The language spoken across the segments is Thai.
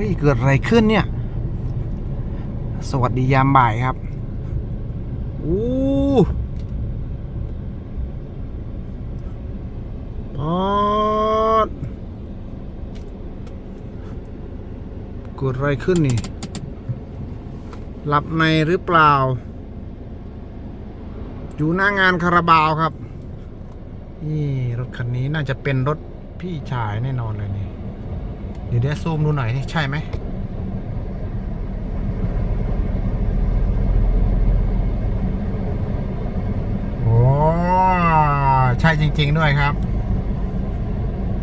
อุ้ยเกิดอะไรขึ้นเนี่ย สวัสดียามบ่ายครับอู้ปอดเกิดอะไรขึ้นนี่ หลับในหรือเปล่า อยู่หน้างานคาราบาวครับ นี่ รถคันนี้น่าจะเป็นรถพี่ชายแน่นอนเลยนี่ เดี๋ยวเดี๋ยวซูมดูหน่อยนี่ใช่ไหมโอ้ใช่จริง ๆ ด้วยครับ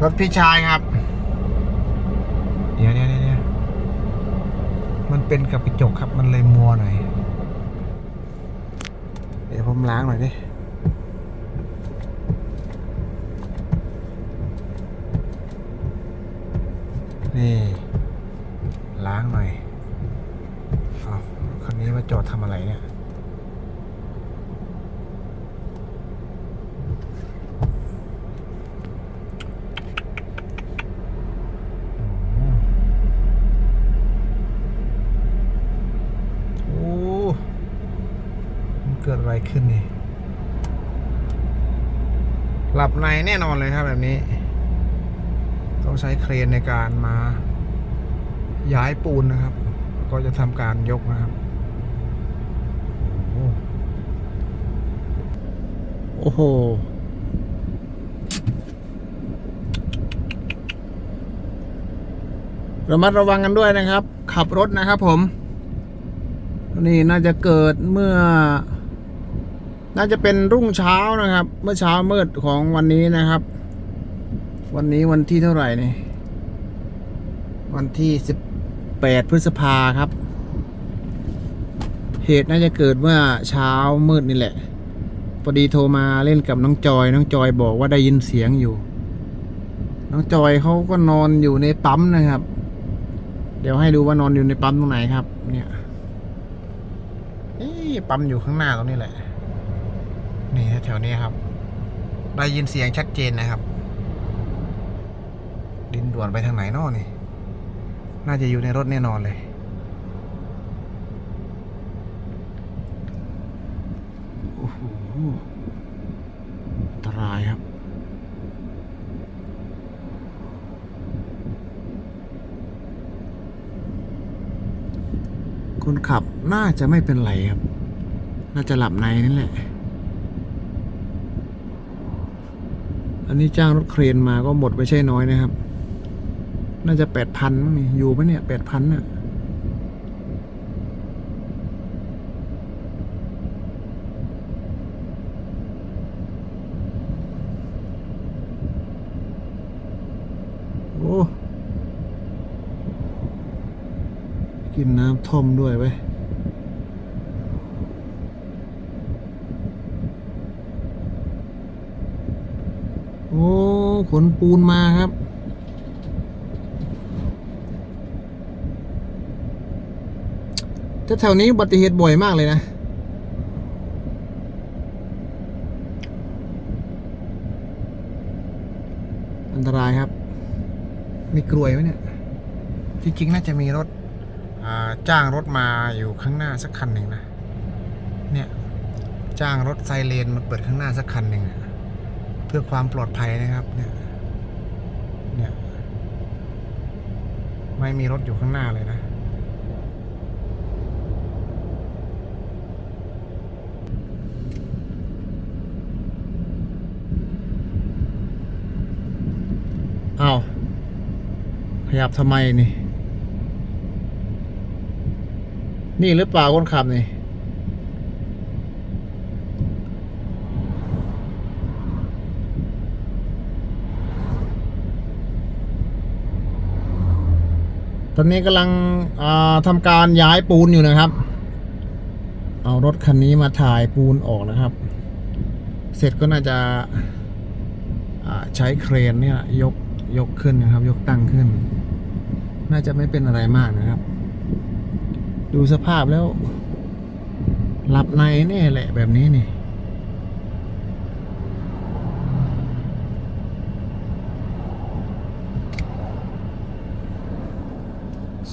รถพี่ชายครับเดี๋ยวเดี๋ยวเดี๋ยวเดี๋ยวมันเป็นกับกระจกครับมันเลยมัวหน่อย เดี๋ยวผมล้างหน่อยดิ นี่ ล้างหน่อยเอาคันนี้มาจอดทำอะไรเนี่ยโอ้มันเกิดอะไรขึ้นนี่ หลับในแน่นอนเลยครับแบบนี้ ต้องใช้เครนในการมาย้ายปูนนะครับ ก็จะทำการยกนะครับ โอ้โห ระมัดระวังกันด้วยนะครับ ขับรถนะครับผม นี่น่าจะเกิดเมื่อ น่าจะเป็นรุ่งเช้านะครับ เมื่อเช้ามืดของวันนี้นะครับ วันนี้วันที่เท่าไหร่นี่ วันที่สิบแปดพฤษภาครับ เหตุน่าจะเกิดเมื่อเช้ามืดนี่แหละพอดีโทรมาเล่นกับน้องจอย น้องจอยบอกว่าได้ยินเสียงอยู่ น้องจอยเขาก็นอนอยู่ในปั๊มนะครับ เดี๋ยวให้ดูว่านอนอยู่ในปั๊มตรงไหนครับ เนี่ยเอ๊ปั๊มอยู่ข้างหน้าตรงนี้แหละ นี่แถวนี้ครับ ได้ยินเสียงชัดเจนนะครับ ด่วนไปทางไหนนอะนี่ น่าจะอยู่ในรถแน่นอนเลยโอ้โหอันตรายครับคนขับน่าจะไม่เป็นไรครับ น่าจะหลับในนั่นแหละ อันนี้จ้างรถเครนมาก็หมดไปใช่น้อยนะครับ น่าจะแปดพันมั้งนี่อยู่ไหมเนี่ยแปดพันน่ะโอ้กินน้ำท่อมด้วยไปโอ้ ขนปูนมาครับ แต่แถวนี้อุบัติเหตุบ่อยมากเลยนะ อันตรายครับ มีกลวยไหมเนี่ย จริงๆ น่าจะมีรถจ้างรถมาอยู่ข้างหน้าสักคันหนึ่งนะ เนี่ย จ้างรถไซเรนมาเปิดข้างหน้าสักคันหนึ่งเพื่อความปลอดภัยนะครับเนี่ยเนี่ยไม่มีรถอยู่ข้างหน้าเลยนะ เอาวข ยับทำไมนี่ นี่หรือเปล่าคนขับนี่ ตอนนี้กำลังทำการย้ายปูนอยู่นะครับ เอารถคันนี้มาถ่ายปูนออกนะครับ เสร็จก็น่าจะาใช้เครนเนี่ยยกยกขึ้นนะครับ ยกตั้งขึ้น น่าจะไม่เป็นอะไรมากนะครับ ดูสภาพแล้วหลับในแน่แหละแบบนี้นี่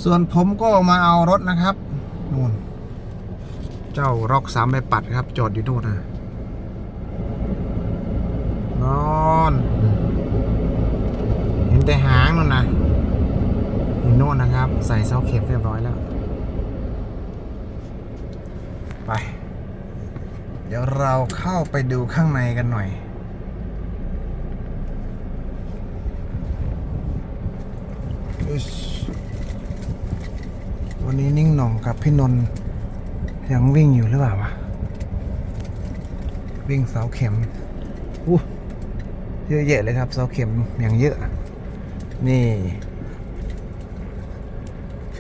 ส่วนผมก็มาเอารถนะครับนู่นเจ้าร็อกสามใบปัดครับ จอดอยู่นู่นนะนอน เห็นแต่หางนู่นนะ น่นนะครับ ใส่เสาเข็มเรียบร้อยแล้ว ไป เดี๋ยวเราเข้าไปดูข้างในกันหน่อย วันนี้นิ่งหน่องกับพี่นนท์ยังวิ่งอยู่หรือเปล่าวะ วิ่งเสาเข็มอู้เยอะแยะเลยครับเสาเข็มอย่างเยอะ นี่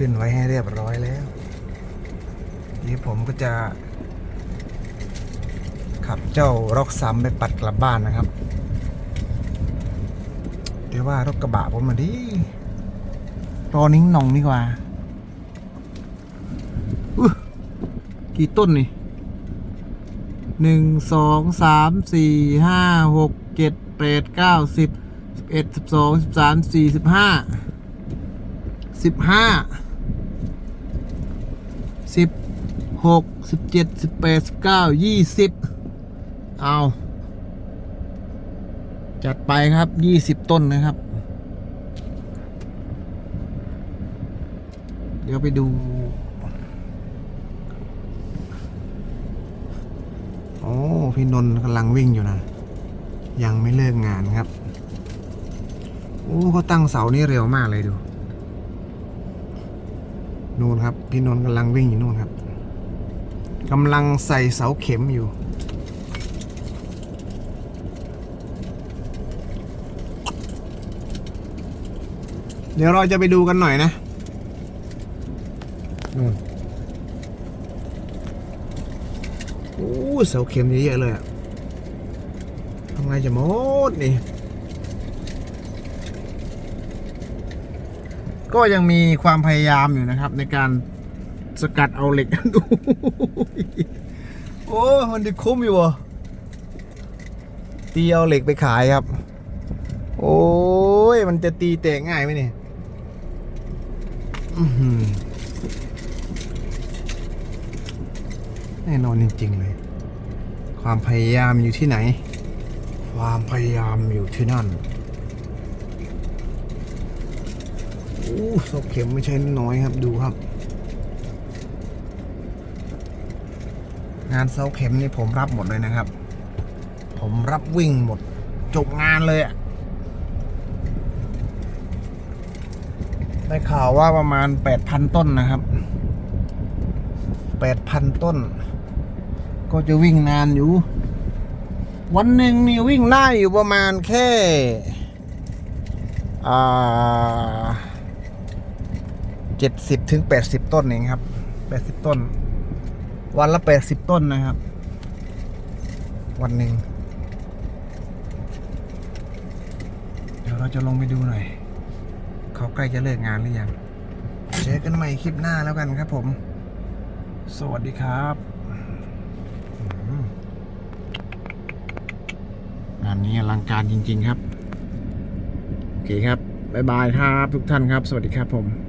ขึ้นไว้ให้เรียบร้อยแล้วนี่ผมก็จะ ขับเจ้าร็อกซัมไปปัดกลับบ้านนะครับเดี๋ยวว่ารถกระบะผมมาดิรอนิ้งหน่องดีกว่าอุ๊ยกี่ต้นนี่หนึ่งสองสามสี่ห้าหกเจ็ดแปดเก้าสิบสิบเอ็ดสิบสองสิบสามสี่สิบห้าสิบห้า สิบหกสิบเจ็ดสิบแปดสิบเก้ายี่สิบเอา จัดไปครับยี่สิบต้นนะครับ เดี๋ยวไปดู โอ้พี่นนท์กำลังวิ่งอยู่นะ ยังไม่เลิกงานครับ โอ้เขาตั้งเสานี่เร็วมากเลยดู นู่นครับ พี่นนท์กำลังวิ่งอยู่นู่นครับกำลังใส่เสาเข็มอยู่ เดี๋ยวเราจะไปดูกันหน่อยนะนู่นโอ้เสาเข็มเยอะๆเลยอะทำไงจะหมดนี่ ก็ยังมีความพยายามอยู่นะครับ ในการสกัดเอาเหล็กดูโอ้มันจะคุ้มอยู่วะตีเอาเหล็กไปขายครับ โอ้ยมันจะตีแตกง่ายไหมเนี่ยอื้อหือแน่นอนจริงๆเลย ความพยายามอยู่ที่ไหน ความพยายามอยู่ที่นั่น โอ้ศพเข็มไม่ใช่น้อยครับดูครับ งานเสาเข็มนี่ผมรับหมดเลยนะครับ ผมรับวิ่งหมด จบงานเลยอะได้ข่าวว่าประมาณ8,000ต้นนะครับ8,000ต้น ก็จะวิ่งนานอยู่ วันหนึ่งนี่วิ่งได้อยู่ประมาณแค่ อ่า เจ็ดสิบถึงแปดสิบต้นเองครับแปดสิบต้น วันละแปดสิบต้นนะครับ วันหนึ่งเดี๋ยวเราจะลงไปดูหน่อย เขาใกล้จะเลิกงานหรือยังเจอกันใหม่คลิปหน้าแล้วกันครับผม สวัสดีครับงานนี้อลังการจริง ๆ ครับ โอเคครับ บ๊ายบายครับ ทุกท่านครับ สวัสดีครับผม